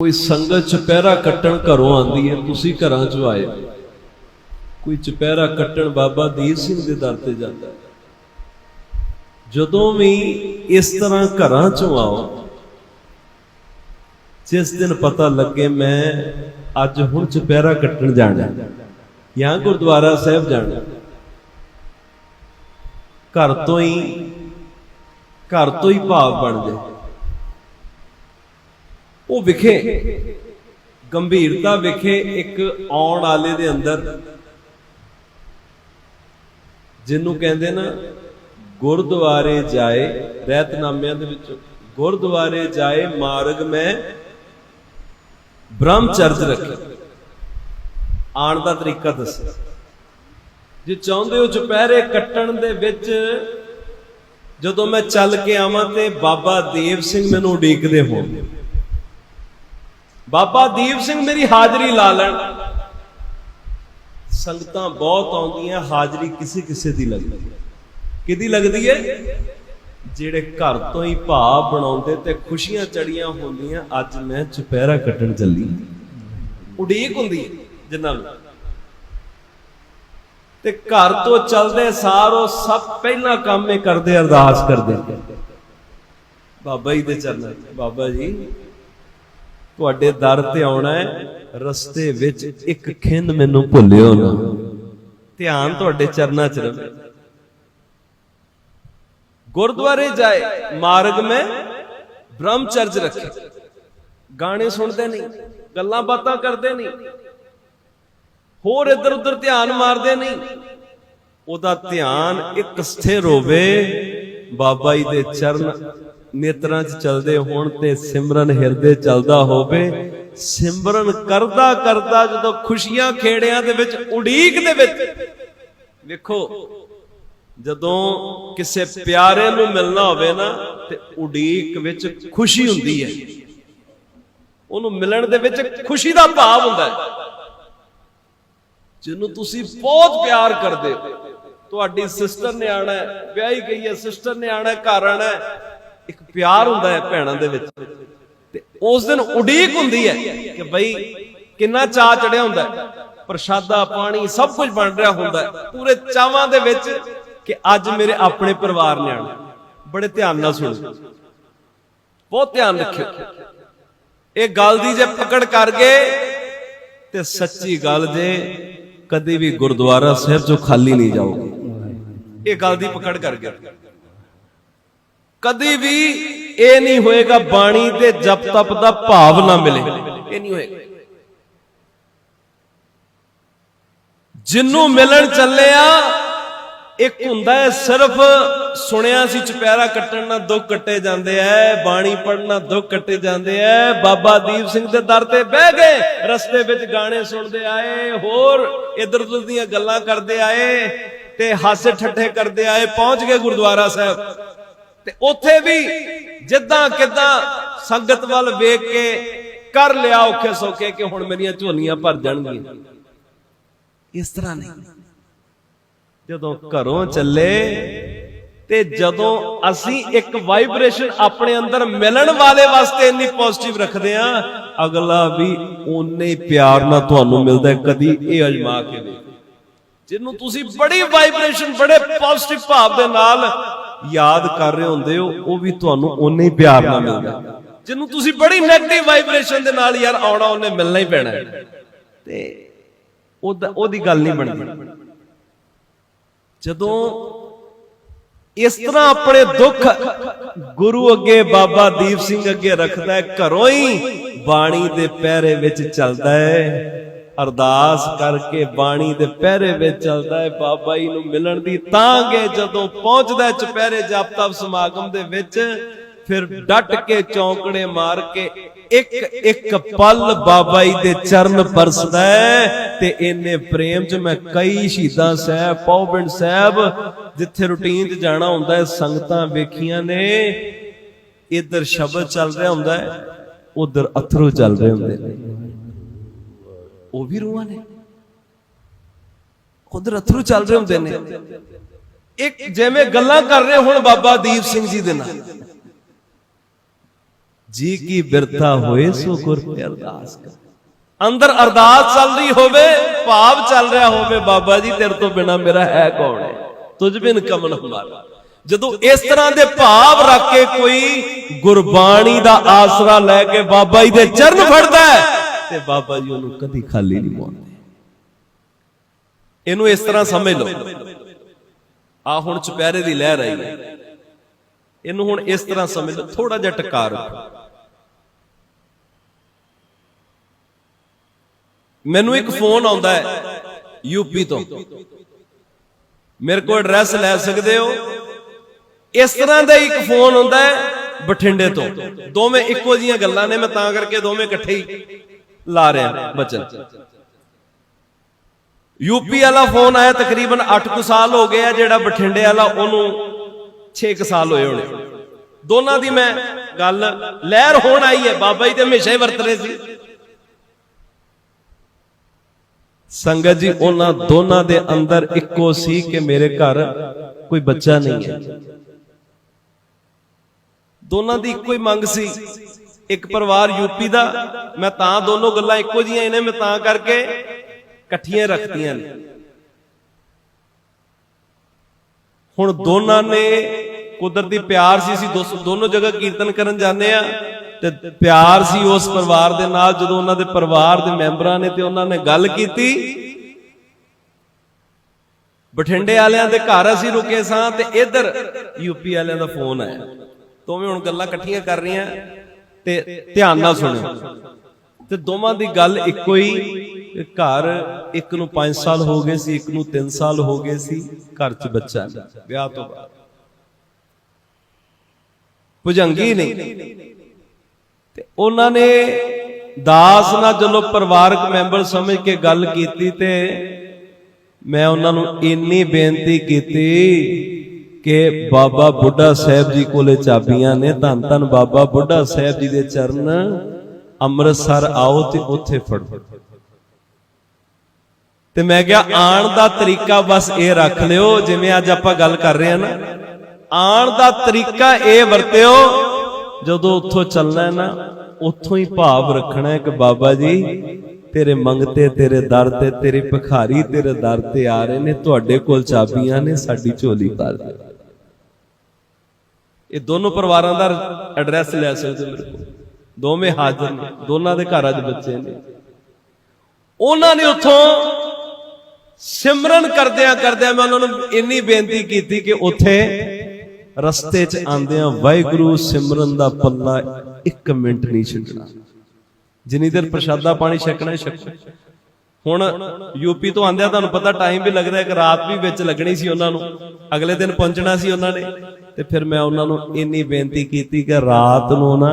ਕੋਈ ਸੰਗਤ ਚੁਪਹਿਰਾ ਕੱਟਣ ਘਰੋਂ ਆਂਦੀ ਹੈ, ਤੁਸੀਂ ਘਰਾਂ 'ਚੋਂ ਆਏ ਕੋਈ ਚੁਪਹਿਰਾ ਕੱਟਣ ਬਾਬਾ ਦੀਪ ਸਿੰਘ ਦੇ ਦਰ ਤੇ ਜਾਂਦਾ ਜਦੋਂ ਵੀ ਇਸ ਤਰ੍ਹਾਂ ਘਰਾਂ 'ਚੋਂ ਆਓ, ਜਿਸ ਦਿਨ ਪਤਾ ਲੱਗੇ ਮੈਂ ਅੱਜ ਹੁਣ ਚੁਪਹਿਰਾ ਕੱਟਣ ਜਾਣਾ ਜਾਂ ਗੁਰਦੁਆਰਾ ਸਾਹਿਬ ਜਾਣਾ ਘਰ ਤੋਂ ਹੀ, ਘਰ ਤੋਂ ਹੀ ਭਾਵ ਬਣ ਜਾਏ। ਉਹ ਵਿਖੇ। ਗੰਭੀਰਤਾ ਵਿਖੇ ਇੱਕ ਆਉਣ ਵਾਲੇ ਦੇ ਅੰਦਰ। ਜਿਹਨੂੰ ਕਹਿੰਦੇ ਨਾ, ਗੁਰਦੁਆਰੇ ਜਾਏ ਰਹਿਤਨਾਮਿਆਂ ਦੇ ਵਿੱਚ, ਗੁਰਦੁਆਰੇ ਜਾਏ ਮਾਰਗ ਮੈਂ ਬ੍ਰਹਮਚਰਜ ਰੱਖੇ ਆਉਣ ਦਾ ਤਰੀਕਾ ਦੱਸਿਆ ਜੇ ਚਾਹੁੰਦੇ ਹੋ ਦੁਪਹਿਰੇ ਕੱਟਣ ਦੇ ਵਿੱਚ, ਜਦੋਂ ਮੈਂ ਚੱਲ ਕੇ ਆਵਾਂ ਤੇ ਬਾਬਾ ਦੇਵ ਸਿੰਘ ਮੈਨੂੰ ਉਡੀਕਦੇ ਹੋਣ। ਬਾਬਾ ਦੀਪ ਸਿੰਘ ਮੇਰੀ ਹਾਜ਼ਰੀ ਲਾ ਲੈਣ। ਸੰਗਤਾਂ ਬਹੁਤ ਆਉਂਦੀਆਂ, ਹਾਜ਼ਰੀ ਕਿਸੇ ਕਿਸੇ ਦੀ ਲੱਗਦੀ ਕਿਹਦੀ ਲੱਗਦੀ ਹੈ? ਜਿਹੜੇ ਘਰ ਤੋਂ ਹੀ ਭਾਵ ਬਣਾਉਂਦੇ ਤੇ ਖੁਸ਼ੀਆਂ ਚੜੀਆਂ ਹੁੰਦੀਆਂ, ਅੱਜ ਮੈਂ ਚੁਪਹਿਰਾ ਕੱਟਣ ਚੱਲੀ ਉਡੀਕ ਹੁੰਦੀ ਹੈ ਜਿੰਨਾਂ ਨੂੰ। ਤੇ ਘਰ ਤੋਂ ਚੱਲਦੇ ਸਾਰ ਉਹ ਸਭ ਪਹਿਲਾ ਕੰਮ ਇਹ ਕਰਦੇ, ਅਰਦਾਸ ਕਰਦੇ। ਬਾਬਾ ਜੀ ਦੇ ਚਰਨਾਂ 'ਚ, ਬਾਬਾ ਜੀ। ਤੁਹਾਡੇ ਦਰ ਤੇ ਆਉਣਾ ਹੈ, ਰਸਤੇ ਵਿੱਚ ਇੱਕ ਖਿੰਦ ਮੈਨੂੰ ਭੁੱਲਿਓ ਨਾ। ਧਿਆਨ ਤੁਹਾਡੇ ਚਰਨਾਂ 'ਚ ਰਵੇ। ਗੁਰਦੁਆਰੇ ਜਾਏ, ਮਾਰਗ ਮੈਂ ਬ੍ਰਹਮਚਰਜ ਰੱਖੇ। ਗਾਣੇ ਸੁਣਦੇ ਨਹੀਂ, ਗੱਲਾਂ ਬਾਤਾਂ ਕਰਦੇ ਨਹੀਂ। ਹੋਰ ਇੱਧਰ ਉੱਧਰ ਧਿਆਨ ਮਾਰਦੇ ਨਹੀਂ। ਉਹਦਾ ਧਿਆਨ ਇੱਕ ਸਥਿਰ ਹੋਵੇ, ਬਾਬਾ ਜੀ ਦੇ ਚਰਨ ਨੇਤਰਾਂ 'ਚ ਚਲਦੇ ਹੋਣ ਤੇ ਸਿਮਰਨ ਹਿਰਦੇ ਚੱਲਦਾ ਹੋਵੇ, ਸਿਮਰਨ ਕਰਦਾ ਕਰਦਾ ਜਦੋਂ ਖੁਸ਼ੀਆਂ ਖੇੜਿਆਂ ਦੇ ਵਿੱਚ ਉਡੀਕ ਦੇ ਵਿੱਚ। ਵੇਖੋ, ਜਦੋਂ ਕਿਸੇ ਪਿਆਰੇ ਨੂੰ ਮਿਲਣਾ ਹੋਵੇ ਨਾ, ਤੇ ਉਡੀਕ ਵਿੱਚ ਖੁਸ਼ੀ ਹੁੰਦੀ ਹੈ। ਉਹਨੂੰ ਮਿਲਣ ਦੇ ਵਿੱਚ ਖੁਸ਼ੀ ਦਾ ਭਾਵ ਹੁੰਦਾ ਹੈ। ਜਿਹਨੂੰ ਤੁਸੀਂ ਬਹੁਤ ਪਿਆਰ ਕਰਦੇ ਹੋ। ਤੁਹਾਡੀ ਸਿਸਟਰ ਨੇ ਆਣਾ ਹੈ, ਵਿਆਹੀ ਗਈ ਹੈ, ਸਿਸਟਰ ਨੇ ਆਣਾ ਹੈ, ਘਰ ਆਣਾ ਹੈ। ਇੱਕ ਪਿਆਰ ਹੁੰਦਾ ਹੈ ਭੈਣਾਂ ਦੇ ਵਿੱਚ। ਤੇ ਉਸ ਦਿਨ ਉਡੀਕ ਹੁੰਦੀ ਹੈ ਕਿ ਬਈ ਕਿੰਨਾ ਚਾਹ ਚੜਿਆ ਹੁੰਦਾ ਪ੍ਰਸ਼ਾਦਾ, ਪਾਣੀ, ਸਭ ਕੁਝ ਬਣ ਰਿਹਾ ਹੁੰਦਾ ਪੂਰੇ ਚਾਵਾਂ ਦੇ ਵਿੱਚ ਕਿ ਅੱਜ ਮੇਰੇ ਆਪਣੇ ਪਰਿਵਾਰ ਨੇ ਆਣਾ ਬੜੇ ਧਿਆਨ ਨਾਲ ਸੁਣੋ। ਬਹੁਤ ਧਿਆਨ ਰੱਖਿਓ। ਇਹ ਗੱਲ ਦੀ ਜੇ ਪਕੜ ਕਰ ਗਏ, ਤੇ ਸੱਚੀ ਗੱਲ ਜੇ ਕਦੇ ਵੀ ਗੁਰਦੁਆਰਾ ਸਾਹਿਬ ਚੋਂ ਖਾਲੀ ਨਹੀਂ ਜਾਓਗੇ। ਇਹ ਗੱਲ ਦੀ ਪਕੜ ਕਰ ਗਏ। ਕਦੀ ਵੀ ਇਹ ਨਹੀਂ ਹੋਏਗਾ ਬਾਣੀ ਤੇ ਜਪ ਤਪ ਦਾ ਭਾਵ ਨਾ ਮਿਲੇ। ਇਹ ਨਹੀਂ ਹੋਏਗਾ। ਜਿੰਨੂੰ ਮਿਲਣ ਚੱਲਿਆ, ਇੱਕ ਹੁੰਦਾ ਹੈ ਸਿਰਫ ਸੁਣਿਆ ਸੀ ਚੁਪਹਿਰਾ ਕੱਟਣ ਨਾਲ ਦੁੱਖ ਕੱਟੇ ਜਾਂਦੇ ਐ, ਬਾਣੀ ਪੜਨਾ ਦੁੱਖ ਕੱਟੇ ਜਾਂਦੇ ਐ, ਬਾਬਾ ਦੀਪ ਸਿੰਘ ਦੇ ਦਰ ਤੇ ਬਹਿ ਗਏ, ਰਸਤੇ ਵਿੱਚ ਗਾਣੇ ਸੁਣਦੇ ਆਏ, ਹੋਰ ਇਧਰ ਉਧਰ ਦੀਆਂ ਗੱਲਾਂ ਕਰਦੇ ਆਏ ਤੇ ਹਾਸੇ ਠੱਠੇ ਕਰਦੇ ਆਏ, ਪਹੁੰਚ ਗਏ ਗੁਰਦੁਆਰਾ ਸਾਹਿਬ। ਤੇ ਉੱਥੇ ਵੀ ਜਿੱਦਾਂ ਕਿਦਾਂ ਸੰਗਤ ਵੱਲ ਵੇਖ ਕੇ ਕਰ ਲਿਆ ਔਖੇ ਸੌਖੇ ਕਿ ਹੁਣ ਮੇਰੀਆਂ ਝੋਲੀਆਂ ਭਰ ਜਾਣਗੀਆਂ। ਇਸ ਤਰ੍ਹਾਂ ਨਹੀਂ। ਜਦੋਂ ਘਰੋਂ ਚੱਲੇ ਤੇ ਜਦੋਂ ਅਸੀਂ ਇੱਕ ਵਾਈਬ੍ਰੇਸ਼ਨ ਆਪਣੇ ਅੰਦਰ ਮਿਲਣ ਵਾਲੇ ਵਾਸਤੇ ਇੰਨੀ ਪੋਜ਼ਿਟਿਵ ਰੱਖਦੇ ਆ ਅਗਲਾ ਵੀ ਓਨੇ ਪਿਆਰ ਨਾਲ ਤੁਹਾਨੂੰ ਮਿਲਦਾ ਕਦੀ ਇਹ ਅਜਮਾ ਕੇ ਦੇਖੋ ਜਿਹਨੂੰ ਤੁਸੀਂ ਬੜੀ ਵਾਈਬ੍ਰੇਸ਼ਨ ਬੜੇ ਪੋਜ਼ਿਟਿਵ ਭਾਵ ਦੇ ਨਾਲ ਯਾਦ ਕਰ ਰਹੇ ਹੁੰਦੇ ਹੋ, ਉਹ ਵੀ ਤੁਹਾਨੂੰ ਓਨੇ ਹੀ ਪਿਆਰ ਨਾਲ ਮਿਲਦਾ ਜਿਹਨੂੰ ਤੁਸੀਂ ਬੜੀ 네ਗੇਟਿਵ ਵਾਈਬ੍ਰੇਸ਼ਨ ਦੇ ਨਾਲ ਯਾਰ ਆਉਣਾ, ਉਹਨੇ ਮਿਲਣਾ ਹੀ ਪੈਣਾ ਤੇ ਉਹਦੀ ਗੱਲ ਨਹੀਂ ਬਣਦੀ। ਜਦੋਂ ਇਸ ਤਰ੍ਹਾਂ ਆਪਣੇ ਦੁੱਖ ਗੁਰੂ ਅੱਗੇ, ਬਾਬਾ ਦੀਪ ਸਿੰਘ ਅੱਗੇ ਰੱਖਦਾ ਹੈ, ਘਰੋਂ ਹੀ ਬਾਣੀ ਦੇ ਪਹਿਰੇ ਵਿੱਚ ਚੱਲਦਾ ਹੈ। ਅਰਦਾਸ ਕਰਕੇ ਬਾਣੀ ਦੇ ਪਹਿਰੇ ਵਿੱਚ ਚੱਲਦਾ ਹੈ। ਬਾਬਾ ਜੀ ਨੂੰ ਮਿਲਣ ਦੀ ਤਾਂਗੇ ਜਦੋਂ ਪਹੁੰਚਦਾ ਹੈ ਚੁਪਹਿਰੇ ਜਪ ਸਮਾਗਮ ਦੇ ਵਿੱਚ, ਫਿਰ ਡਟ ਕੇ ਚੌਂਕੜੇ ਮਾਰ ਕੇ ਇੱਕ ਇੱਕ ਪਲ ਬਾਬਾ ਜੀ ਦੇ ਚਰਨ ਪਰਸਦਾ ਹੈ ਤੇ ਇੰਨੇ ਪ੍ਰੇਮ ਚ ਮੈਂ ਕਈ ਸ਼ਹੀਦਾਂ ਸਾਹਿਬ ਪੌਬਿੰਡ ਸਾਹਿਬ, ਜਿੱਥੇ ਰੁਟੀਨ 'ਚ ਜਾਣਾ ਹੁੰਦਾ ਹੈ, ਸੰਗਤਾਂ ਵੇਖੀਆਂ ਨੇ। ਇੱਧਰ ਸ਼ਬਦ ਚੱਲ ਰਿਹਾ ਹੁੰਦਾ ਹੈ, ਉਧਰ ਅਥਰੂ ਚੱਲ ਰਹੇ ਹੁੰਦੇ ਨੇ। ਉਹ ਵੀ ਰੂਹਾਂ ਨੇ। ਉਧਰ ਅਥਰੂ ਚੱਲ ਰਹੇ ਹੁੰਦੇ ਨੇ। ਇੱਕ ਜਿਵੇਂ ਗੱਲਾਂ ਕਰ ਰਹੇ ਹੁਣ ਬਾਬਾ ਦੀਪ ਸਿੰਘ ਜੀ ਦੇ ਨਾਲ। ਜੀ ਕੀ ਬਿਰਥਾ ਹੋਏ ਸੋ ਗੁਰ ਤੇ ਅਰਦਾਸ ਕਰ। ਅੰਦਰ ਅਰਦਾਸ ਚੱਲ ਰਹੀ ਹੋਵੇ, ਭਾਵ ਚੱਲ ਰਿਹਾ ਹੋਵੇ, ਬਾਬਾ ਜੀ ਤੇਰੇ ਤੋਂ ਬਿਨਾ ਮੇਰਾ ਹੈ ਕੌਣ ਹੈ? ਤੁਝ ਬਿਨ ਕਮਨ ਹਮਾਰਾ। ਜਦੋਂ ਇਸ ਤਰ੍ਹਾਂ ਦੇ ਭਾਵ ਰੱਖ ਕੇ ਕੋਈ ਗੁਰਬਾਣੀ ਦਾ ਆਸਰਾ ਲੈ ਕੇ ਬਾਬਾ ਜੀ ਦੇ ਚਰਨ ਫੜਦਾ ਹੈ ਤੇ ਬਾਬਾ ਜੀ ਉਹਨੂੰ ਕਦੀ ਖਾਲੀ ਨਹੀਂ ਮੋੜਦੇ। ਇਹਨੂੰ ਇਸ ਤਰ੍ਹਾਂ ਸਮਝ ਲਓ। ਆ ਹੁਣ ਚੁਪਹਿਰੇ ਦੀ ਲਹਿਰ ਆਈ। ਇਹਨੂੰ ਹੁਣ ਇਸ ਤਰ੍ਹਾਂ ਸਮਝ ਲਓ ਥੋੜਾ ਜਿਹਾ ਟਕਾ ਰੱਖੋ ਮੈਨੂੰ ਇੱਕ ਫੋਨ ਆਉਂਦਾ ਹੈ ਯੂਪੀ ਤੋਂ। ਮੇਰੇ ਕੋਲ ਐਡਰੈਸ ਲੈ ਸਕਦੇ ਹੋ? ਇਸ ਤਰ੍ਹਾਂ ਦਾ ਇੱਕ ਫੋਨ ਹੁੰਦਾ ਹੈ ਬਠਿੰਡੇ ਤੋਂ। ਦੋਵੇਂ ਇੱਕੋ ਜੀਆਂ ਗੱਲਾਂ ਨੇ, ਮੈਂ ਤਾਂ ਕਰਕੇ ਦੋਵੇਂ ਇਕੱਠੇ ਹੀ। ਲਾ ਰਿਹਾ ਬਚਨ। ਯੂਪੀ ਵਾਲਾ ਫੋਨ ਆਇਆ ਤਕਰੀਬਨ 8 ਸਾਲ ਹੋ ਗਏ ਆ, ਜਿਹੜਾ ਬਠਿੰਡੇ ਵਾਲਾ, ਉਹਨੂੰ 6 ਸਾਲ ਹੋਏ ਹੋਣੇ। ਦੋਨਾਂ ਦੀ ਮੈਂ ਗੱਲ, ਲਹਿਰ ਹੋਣ ਆਈ ਹੈ, ਬਾਬਾ ਜੀ ਤੇ ਹਮੇਸ਼ਾ ਹੀ ਵਰਤ ਰਹੇ ਸੀ। ਸੰਗਤ ਜੀ, ਉਹਨਾਂ ਦੋਨਾਂ ਦੇ ਅੰਦਰ ਇੱਕੋ ਸੀ ਕਿ ਮੇਰੇ ਘਰ ਕੋਈ ਬੱਚਾ ਨਹੀਂ ਹੈ। ਦੋਨਾਂ ਦੀ ਇੱਕੋ ਹੀ ਮੰਗ ਸੀ ਇੱਕ ਪਰਿਵਾਰ ਯੂਪੀ ਦਾ, ਮੈਂ ਤਾਂ ਦੋਨੋਂ ਗੱਲਾਂ ਇੱਕੋ ਜੀਆਂ ਨੇ, ਮੈਂ ਤਾਂ ਕਰਕੇ ਇਕੱਠੀਆਂ ਰੱਖਤੀਆਂ ਨੇ। ਹੁਣ ਦੋਨਾਂ ਨੇ ਕੁਦਰਤੀ ਪਿਆਰ ਸੀ, ਅਸੀਂ ਦੋ- ਦੋਨੋਂ ਜਗ੍ਹਾ ਕੀਰਤਨ ਕਰਨ ਜਾਂਦੇ ਆ ਤੇ ਪਿਆਰ ਸੀ ਉਸ ਪਰਿਵਾਰ ਦੇ ਨਾਲ, ਜਦੋਂ ਉਹਨਾਂ ਦੇ ਪਰਿਵਾਰ ਦੇ ਮੈਂਬਰਾਂ ਨੇ ਤੇ ਉਹਨਾਂ ਨੇ ਗੱਲ ਕੀਤੀ। ਬਠਿੰਡੇ ਵਾਲਿਆਂ ਦੇ ਘਰ ਅਸੀਂ ਰੁਕੇ ਸਾਂ ਤੇ ਇੱਧਰ ਯੂਪੀ ਵਾਲਿਆਂ ਦਾ ਫੋਨ ਆਇਆ। ਤੋਵੇਂ ਹੁਣ ਗੱਲਾਂ ਇਕੱਠੀਆਂ ਕਰ ਰਹੀਆਂ। ਤੇ ਧਿਆਨ ਨਾਲ ਸੁਣਿਓ। ਤੇ ਦੋਵਾਂ ਦੀ ਗੱਲ ਇੱਕੋ ਹੀ ਘਰ ਇੱਕ ਨੂੰ 5 ਸਾਲ ਹੋ ਗਏ ਸੀ, ਇੱਕ ਨੂੰ 3 ਸਾਲ ਹੋ ਗਏ ਸੀ, ਘਰ 'ਚ ਬੱਚਾ ਵਿਆਹ ਤੋਂ ਬਾਅਦ। ਭੁਜੰਗੀ ਨਹੀਂ। ਤੇ ਉਹਨਾਂ ਨੇ ਦਾਸ ਨਾਲ ਜਦੋਂ ਪਰਿਵਾਰਕ ਮੈਂਬਰ ਸਮਝ ਕੇ ਗੱਲ ਕੀਤੀ ਤੇ ਮੈਂ ਉਹਨਾਂ ਨੂੰ ਇੰਨੀ ਬੇਨਤੀ ਕੀਤੀ ਕਿ ਬਾਬਾ ਬੁੱਢਾ ਸਾਹਿਬ ਜੀ ਕੋਲੇ ਚਾਬੀਆਂ ਨੇ, ਧੰਨ ਧੰਨ ਬਾਬਾ ਬੁੱਢਾ ਸਾਹਿਬ ਜੀ ਦੇ ਚਰਨ। ਅੰਮ੍ਰਿਤਸਰ ਆਓ ਤੇ ਉੱਥੇ ਫੜੋ। ਤੇ ਮੈਂ ਕਿਹਾ ਆਣ ਦਾ ਤਰੀਕਾ ਬਸ ਇਹ ਰੱਖ ਲਿਓ, ਜਿਵੇਂ ਅੱਜ ਆਪਾਂ ਗੱਲ ਕਰ ਰਹੇ ਹਾਂ ਨਾ। ਆਣ ਦਾ ਤਰੀਕਾ ਇਹ ਵਰਤਿਓ, ਜਦੋਂ ਉੱਥੋਂ ਚੱਲਣਾ ਹੈ ਨਾ, ਉੱਥੋਂ ਹੀ ਭਾਵ ਰੱਖਣਾ ਹੈ ਕਿ ਬਾਬਾ ਜੀ, ਤੇਰੇ ਮੰਗਤੇ ਤੇਰੇ ਦਰ ਤੇ, ਤੇਰੇ ਭਿਖਾਰੀ ਤੇਰੇ ਦਰ ਤੇ ਆ ਰਹੇ ਨੇ, ਤੁਹਾਡੇ ਕੋਲ ਚਾਬੀਆਂ ਨੇ, ਸਾਡੀ ਝੋਲੀ ਭਰ ਦਿਓ। ਇਹ ਦੋਨੋਂ ਪਰਿਵਾਰਾਂ ਦਾ ਐਡਰੈਸ ਲੈ ਸਕਦੇ ਹੋ ਮੇਰੇ ਕੋਲ। ਦੋਵੇਂ ਹਾਜ਼ਰ ਨੇ, ਦੋਨਾਂ ਦੇ ਘਰ ਅੱਜ ਬੱਚੇ ਨੇ। ਉਹਨਾਂ ਨੇ ਉੱਥੋਂ ਸਿਮਰਨ ਕਰਦਿਆਂ ਕਰਦਿਆਂ ਮੈਂ ਉਹਨਾਂ ਨੂੰ ਇੰਨੀ ਬੇਨਤੀ ਕੀਤੀ ਕਿ ਉੱਥੇ ਰਸਤੇ 'ਚ ਆਂਦਿਆਂ ਵਾਹਿਗੁਰੂ ਸਿਮਰਨ ਦਾ ਪੱਲਾ ਇੱਕ ਮਿੰਟ ਨਹੀਂ ਛੱਡਣਾ। ਜਿੰਨੀ ਦੇਰ ਪ੍ਰਸ਼ਾਦਾ ਪਾਣੀ ਛਕਣਾ ਹੈ ਛਕੋ ਹੁਣ ਯੂਪੀ ਤੋਂ ਆਂਦਿਆਂ ਤੁਹਾਨੂੰ ਪਤਾ ਟਾਈਮ ਵੀ ਲੱਗਦਾ, ਇੱਕ ਰਾਤ ਵੀ ਵਿੱਚ ਲੱਗਣੀ ਸੀ ਉਹਨਾਂ ਨੂੰ। ਅਗਲੇ ਦਿਨ ਪਹੁੰਚਣਾ ਸੀ ਉਹਨਾਂ ਨੇ। ਤੇ ਫਿਰ ਮੈਂ ਉਹਨਾਂ ਨੂੰ ਇੰਨੀ ਬੇਨਤੀ ਕੀਤੀ ਕਿ ਰਾਤ ਨੂੰ ਨਾ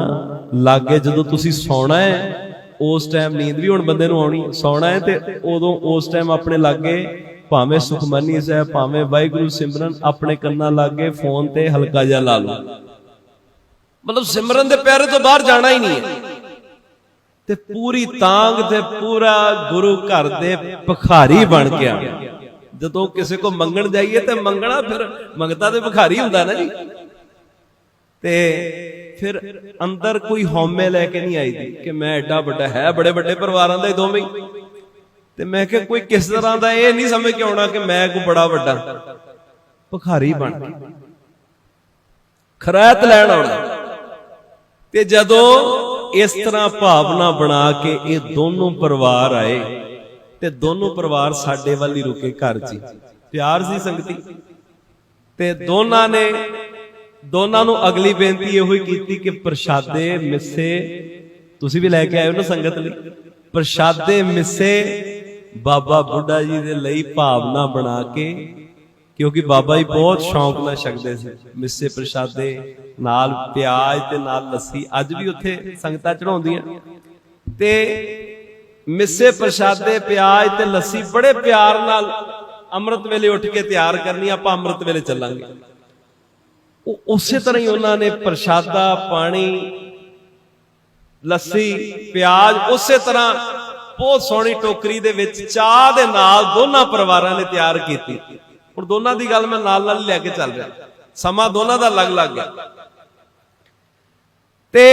ਲਾਗੇ ਜਦੋਂ ਤੁਸੀਂ ਸੌਣਾ ਹੈ, ਉਸ ਟਾਈਮ ਨੀਂਦ ਵੀ ਹੁਣ ਬੰਦੇ ਨੂੰ ਆਉਣੀ, ਸੌਣਾ ਹੈ ਤੇ ਉਦੋਂ ਉਸ ਟਾਈਮ ਆਪਣੇ ਲਾਗੇ ਭਾਵੇਂ ਸੁਖਮਨੀ ਸਾਹਿਬ, ਭਾਵੇਂ ਵਾਹਿਗੁਰੂ ਸਿਮਰਨ ਆਪਣੇ ਕੰਨਾਂ ਲਾਗੇ ਫੋਨ ਤੇ ਹਲਕਾ ਜਿਹਾ ਲਾ ਲਓ। ਮਤਲਬ ਸਿਮਰਨ ਦੇ ਪਿਆਰੇ ਤੋਂ ਬਾਹਰ ਜਾਣਾ ਹੀ ਨਹੀਂ ਹੈ। ਤੇ ਪੂਰੀ ਤਾਂਗ ਤੇ ਪੂਰਾ ਗੁਰੂ ਘਰ ਦੇ ਭਖਾਰੀ ਬਣ ਕੇ ਆ ਜਦੋਂ ਕਿਸੇ ਕੋ ਮੰਗਣ ਜਾਈਏ ਤੇ ਮੰਗਣਾ ਫਿਰ ਮੰਗਤਾ ਤੇ ਭਿਖਾਰੀ ਹੁੰਦਾ ਨਾ ਜੀ। ਤੇ ਫਿਰ ਅੰਦਰ ਕੋਈ ਹਉਮੈ ਲੈ ਕੇ ਨਹੀਂ ਆਈਦੀ ਕਿ ਮੈਂ ਐਡਾ ਵੱਡਾ ਹੈ, ਬੜੇ ਵੱਡੇ ਪਰਿਵਾਰਾਂ ਦਾ ਦੋਵੇਂ। ਤੇ ਮੈਂ ਕਿਹਾ ਕੋਈ ਕਿਸ ਤਰ੍ਹਾਂ ਦਾ ਇਹ ਨਹੀਂ ਸਮਝ ਕੇ ਆਉਣਾ ਕਿ ਮੈਂ ਕੋਈ ਬੜਾ ਵੱਡਾ ਭਿਖਾਰੀ ਬਣ ਕੇ। ਖਰਾਇਤ ਲੈਣ ਆਉਣਾ। ਤੇ ਜਦੋਂ ਇਸ ਤਰ੍ਹਾਂ ਭਾਵਨਾ ਬਣਾ ਕੇ ਇਹ ਦੋਨੋਂ ਪਰਿਵਾਰ ਆਏ ਤੇ ਦੋਨੋਂ ਪਰਿਵਾਰ ਸਾਡੇ ਵੱਲ ਹੀ ਰੁਕੇ ਘਰ ਜੀ। ਪਿਆਰ ਸੀ ਸੰਗਤੀ। ਤੇ ਦੋਨਾਂ ਨੇ, ਦੋਨਾਂ ਨੂੰ ਅਗਲੀ ਬੇਨਤੀ ਇਹੋ ਹੀ ਕੀਤੀ ਕਿ ਪ੍ਰਸ਼ਾਦੇ ਮਿੱਸੇ, ਤੁਸੀਂ ਵੀ ਲੈ ਕੇ ਆਇਓ ਨਾ ਸੰਗਤ ਲਈ। ਪ੍ਰਸ਼ਾਦੇ ਮਿੱਸੇ, ਬਾਬਾ ਬੁੱਢਾ ਜੀ ਦੇ ਲਈ ਭਾਵਨਾ ਬਣਾ ਕੇ, ਕਿਉਂਕਿ ਬਾਬਾ ਜੀ ਬਹੁਤ ਸ਼ੌਂਕ ਨਾਲ ਛਕਦੇ ਸੀ। ਮਿੱਸੇ ਪ੍ਰਸ਼ਾਦੇ, ਨਾਲ ਪਿਆਜ਼ ਤੇ ਨਾਲ ਲੱਸੀ, ਅੱਜ ਵੀ ਉੱਥੇ ਸੰਗਤਾਂ ਚੜਾਉਂਦੀਆਂ ਤੇ ਮਿੱਸੇ ਪ੍ਰਸ਼ਾਦੇ ਪਿਆਜ਼ ਤੇ ਲੱਸੀ ਬੜੇ ਪਿਆਰ ਨਾਲ ਅੰਮ੍ਰਿਤ ਵੇਲੇ ਉੱਠ ਕੇ ਤਿਆਰ ਕਰਨੀ ਆਪਾਂ ਅੰਮ੍ਰਿਤ ਵੇਲੇ ਚੱਲਾਂਗੇ। ਉਹ ਉਸੇ ਤਰ੍ਹਾਂ ਹੀ ਉਹਨਾਂ ਨੇ ਪ੍ਰਸ਼ਾਦਾ ਪਾਣੀ ਲੱਸੀ ਪਿਆਜ਼ ਉਸੇ ਤਰ੍ਹਾਂ ਬਹੁਤ ਸੋਹਣੀ ਟੋਕਰੀ ਦੇ ਵਿੱਚ ਚਾਹ ਦੇ ਨਾਲ ਦੋਨਾਂ ਪਰਿਵਾਰਾਂ ਨੇ ਤਿਆਰ ਕੀਤੀ। ਹੁਣ ਦੋਨਾਂ ਦੀ ਗੱਲ ਮੈਂ ਨਾਲ ਨਾਲ ਲੈ ਕੇ ਚੱਲ ਰਿਹਾ। ਸਮਾਂ ਦੋਨਾਂ ਦਾ ਅਲੱਗ-ਅਲੱਗ ਹੈ। ਤੇ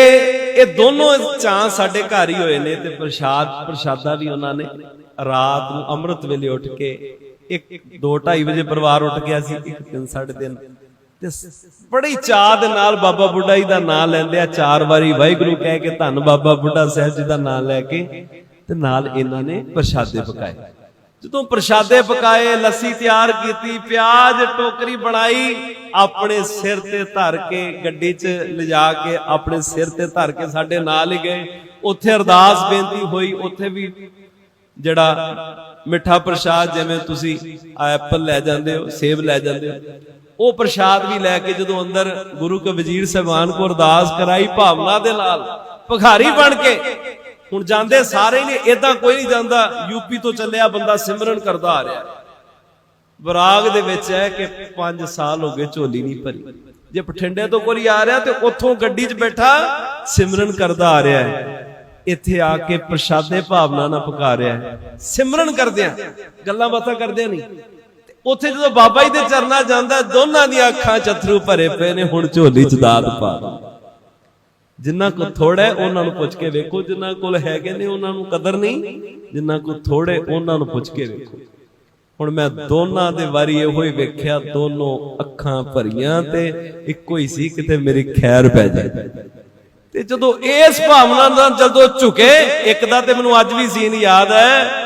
ਇਹ ਦੋਨੋਂ ਚਾਂ ਸਾਡੇ ਘਰ ਹੀ ਹੋਏ ਨੇ ਤੇ ਪ੍ਰਸ਼ਾਦ, ਪ੍ਰਸ਼ਾਦਾ ਵੀ ਉਹਨਾਂ ਨੇ ਰਾਤ ਨੂੰ ਅੰਮ੍ਰਿਤ ਵੇਲੇ ਉੱਠ ਕੇ ਇੱਕ 2:30 ਵਜੇ ਪਰਿਵਾਰ ਉੱਠ ਗਿਆ ਸੀ, ਇੱਕ 3 3:30 ਤੇ ਸ- ਬੜੀ ਚਾਹ ਦੇ ਨਾਲ ਬਾਬਾ ਬੁੱਢਾ ਜੀ ਦਾ ਨਾਮ ਲੈਂਦੇ ਆ, ਚਾਰ ਵਾਰੀ ਵਾਹਿਗੁਰੂ ਕਹਿ ਕੇ ਧੰਨ ਬਾਬਾ ਬੁੱਢਾ ਸਾਹਿਬ ਜੀ ਦਾ ਨਾਮ ਲੈ ਕੇ ਤੇ ਨਾਲ ਇਹਨਾਂ ਨੇ ਪ੍ਰਸ਼ਾਦੇ ਪਕਾਏ। ਜਦੋਂ ਪ੍ਰਸ਼ਾਦੇ ਪਕਾਏ ਲੱਸੀ ਤਿਆਰ ਕੀਤੀ ਪਿਆਜ਼ ਟੋਕਰੀ ਬਣਾਈ ਆਪਣੇ ਸਿਰ ਤੇ ਧਰ ਕੇ ਗੱਡੀ 'ਚ ਲਿਜਾ ਕੇ ਆਪਣੇ ਸਿਰ ਤੇ ਧਰ ਕੇ ਸਾਡੇ ਨਾਲ ਹੀ ਗਏ। ਉੱਥੇ ਅਰਦਾਸ ਬੇਨਤੀ ਹੋਈ ਉੱਥੇ ਵੀ ਜਿਹੜਾ ਮਿੱਠਾ ਪ੍ਰਸ਼ਾਦ ਜਿਵੇਂ ਤੁਸੀਂ ਐਪਲ ਲੈ ਜਾਂਦੇ ਹੋ ਸੇਬ ਲੈ ਜਾਂਦੇ ਹੋ। ਉਹ ਪ੍ਰਸ਼ਾਦ ਵੀ ਲੈ ਕੇ ਜਦੋਂ ਅੰਦਰ ਗੁਰੂ ਕੇ ਵਜ਼ੀਰ ਸਾਹਿਬਾਨ ਕੋ ਅਰਦਾਸ ਕਰਾਈ ਭਾਵਨਾ ਦੇ ਨਾਲ ਭਿਖਾਰੀ ਬਣ ਕੇ ਹੁਣ ਜਾਂਦੇ ਸਾਰੇ ਹੀ ਨੇ ਇਦਾਂ ਕੋਈ ਨਹੀਂ ਜਾਂਦਾ ਯੂਪੀ ਤੋਂ ਚੱਲਿਆ ਬੰਦਾ ਸਿਮਰਨ ਕਰਦਾ ਆ ਰਿਹਾ। ਵਿਰਾਗ ਦੇ ਵਿੱਚ ਹੈ ਕਿ 5 ਸਾਲ ਹੋ ਗਏ ਝੋਲੀ ਨਹੀਂ ਭਰੀ। ਜੇ ਬਠਿੰਡੇ ਤੋਂ ਕੋਈ ਆ ਰਿਹਾ ਤੇ ਉੱਥੋਂ ਗੱਡੀ 'ਚ ਬੈਠਾ, ਸਿਮਰਨ ਕਰਦਾ ਆ ਰਿਹਾ ਹੈ। ਇੱਥੇ ਆ ਕੇ ਪ੍ਰਸ਼ਾਦੇ ਭਾਵਨਾ ਨਾਲ ਪਕਾ ਰਿਹਾ ਹੈ। ਸਿਮਰਨ ਕਰਦਿਆਂ, ਗੱਲਾਂ ਬਾਤਾਂ ਕਰਦਿਆਂ ਨਹੀਂ। ਉੱਥੇ ਜਦੋਂ ਬਾਬਾ ਜੀ ਦੇ ਚਰਨਾਂ ਜਾਂਦਾ, ਦੋਨਾਂ ਦੀਆਂ ਅੱਖਾਂ 'ਚ ਅਥਰੂ ਭਰੇ ਪਏ ਨੇ, ਹੁਣ ਝੋਲੀ 'ਚ ਦਾਤ ਪਾ ਜਿੰਨਾ ਕੋ ਥੋੜਾ ਹੈ ਉਹਨਾਂ ਨੂੰ ਪੁੱਛ ਕੇ ਵੇਖੋ ਜਿੰਨਾ ਕੋਲ ਹੈਗੇ ਨੇ ਉਹਨਾਂ ਨੂੰ ਕਦਰ ਨਹੀਂ। ਜਿੰਨਾ ਕੋ ਥੋੜੇ ਉਹਨਾਂ ਨੂੰ ਪੁੱਛ ਕੇ ਵੇਖੋ। ਹੁਣ ਮੈਂ ਦੋਨਾਂ ਦੇ ਵਾਰੀ ਇਹੋ ਹੀ ਵੇਖਿਆ ਦੋਨੋਂ ਅੱਖਾਂ ਭਰੀਆਂ ਤੇ ਇੱਕੋ ਹੀ ਸੀ ਕਿਤੇ ਮੇਰੀ ਖੈਰ ਪੈ ਜਾਏ। ਤੇ ਜਦੋਂ ਇਸ ਭਾਵਨਾ ਨਾਲ ਜਦੋਂ ਝੁਕੇ ਇੱਕ ਦਾ ਤੇ ਮੈਨੂੰ ਅੱਜ ਵੀ ਸੀਨ ਯਾਦ ਹੈ।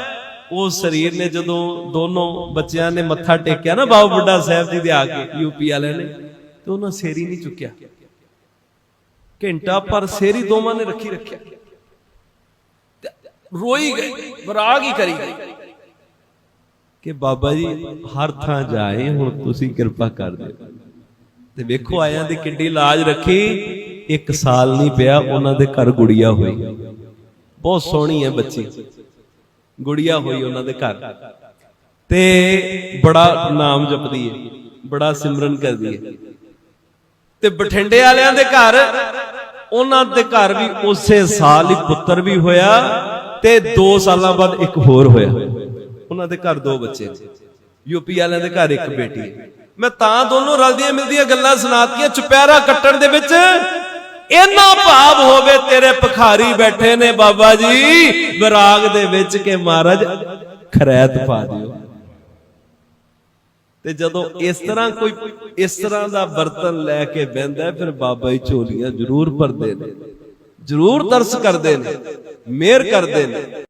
ਉਹ ਸਰੀਰ ਨੇ ਜਦੋਂ ਦੋਨੋਂ ਬੱਚਿਆਂ ਨੇ ਮੱਥਾ ਟੇਕਿਆ ਨਾ ਬਾਬਾ ਬੁੱਢਾ ਸਾਹਿਬ ਜੀ ਦੇ ਆ ਕੇ ਯੂਪੀ ਵਾਲਿਆਂ ਨੇ ਤੇ ਉਹਨਾਂ ਸੇਰੀ ਨਹੀਂ ਚੁੱਕਿਆ ਘੰਟਾ ਪਰ ਸੇਰੀ ਦੋਵਾਂ ਨੇ ਰੱਖੀ ਰੱਖਿਆ। ਰੋਈ ਗਈ ਬਰਾਗ ਹੀ ਕਰੀ ਗਈ। ਕਿ ਬਾਬਾ ਜੀ, ਹਰ ਥਾਂ ਜਾਏ, ਹੁਣ ਤੁਸੀਂ ਕਿਰਪਾ ਕਰ ਦਿਓ। ਤੇ ਵੇਖੋ, ਆਇਆਂ ਦੀ ਕਿੱਡੀ ਲਾਜ ਰੱਖੀ। ਇੱਕ ਸਾਲ ਨਹੀਂ ਪਿਆ, ਉਹਨਾਂ ਦੇ ਘਰ ਗੁੜੀਆ ਹੋਈ। ਬਹੁਤ ਸੋਹਣੀ ਹੈ ਬੱਚੀ। ਗੁੜੀਆ ਹੋਈ ਉਹਨਾਂ ਦੇ ਘਰ। ਤੇ ਬੜਾ ਨਾਮ ਜਪਦੀ ਹੈ। ਬੜਾ ਸਿਮਰਨ ਕਰਦੀ ਹੈ। ਤੇ ਬਠਿੰਡੇ ਵਾਲਿਆਂ ਦੇ ਘਰ, ਉਹਨਾਂ ਦੇ ਘਰ ਵੀ ਉਸੇ ਸਾਲ ਹੀ ਪੁੱਤਰ ਵੀ ਹੋਇਆ ਤੇ 2 ਸਾਲਾਂ ਬਾਅਦ ਇੱਕ ਹੋਰ ਹੋਇਆ। ਉਹਨਾਂ ਦੇ ਘਰ ਦੋ ਬੱਚੇ ਯੂਪੀ ਵਾਲਿਆਂ ਦੇ ਘਰ ਇੱਕ ਬੇਟੀ ਹੈ। ਮੈਂ ਤਾਂ ਦੋਨੋਂ ਰਲਦੀਆਂ ਮਿਲਦੀਆਂ ਗੱਲਾਂ ਸੁਣਾਤੀਆਂ, ਚੁਪਹਿਰਾ ਕੱਟਣ ਦੇ ਵਿੱਚ ਇੰਨਾ ਭਾਵ ਹੋਵੇ ਤੇਰੇ ਭਖਾਰੀ ਬੈਠੇ ਨੇ ਬਾਬਾ ਜੀ, ਵਿਰਾਗ ਦੇ ਵਿੱਚ ਕਿ ਮਹਾਰਾਜ ਖਰੈਤ ਪਾ ਦਿਓ। ਤੇ ਜਦੋਂ ਇਸ ਤਰ੍ਹਾਂ ਕੋਈ ਇਸ ਤਰ੍ਹਾਂ ਦਾ ਬਰਤਨ ਲੈ ਕੇ ਬਹਿੰਦਾ ਫਿਰ ਬਾਬਾ ਜੀ ਝੋਲੀਆਂ ਜ਼ਰੂਰ ਭਰਦੇ ਨੇ, ਜ਼ਰੂਰ ਤਰਸ ਕਰਦੇ ਨੇ, ਮਿਹਰ ਕਰਦੇ ਨੇ।